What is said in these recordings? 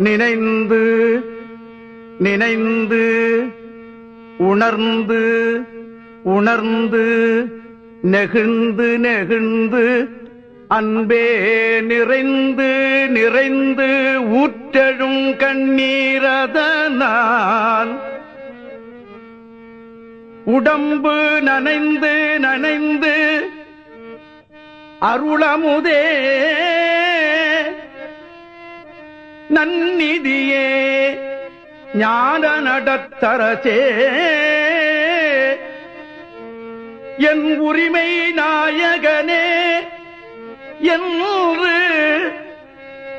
நினைந்து நினைந்து உணர்ந்து உணர்ந்து நெகிழ்ந்து நெகிழ்ந்து அன்பே நிறைந்து நிறைந்து ஊற்றழும் கண்ணீரதனான் உடம்பு நனைந்து நனைந்து அருளமுதே நன்னிதியே ஞான நடத்தரசே. என் உரிமை நாயகனே என்று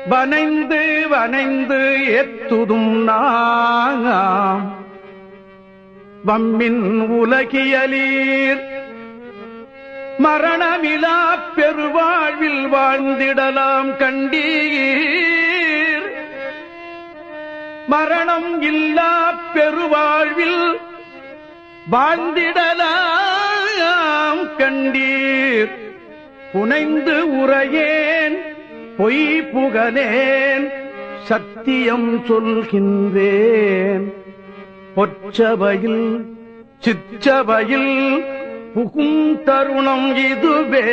வனைந்து வனைந்து எத்துதும் நாங்காம் வம்மின் உலகியலீர் மரணமிலா பெருவாழ்வில் வாழ்ந்திடலாம் கண்டீர். மரணம் இல்லா பெருவாழ்வில் வாழ்ந்திடலாம் கண்டீர். புனைந்து உரையேன் பொய் புகழேன் சத்தியம் சொல்கின்றேன். பொச்சபையில் சிச்சபையில் புகும் தருணம் இதுவே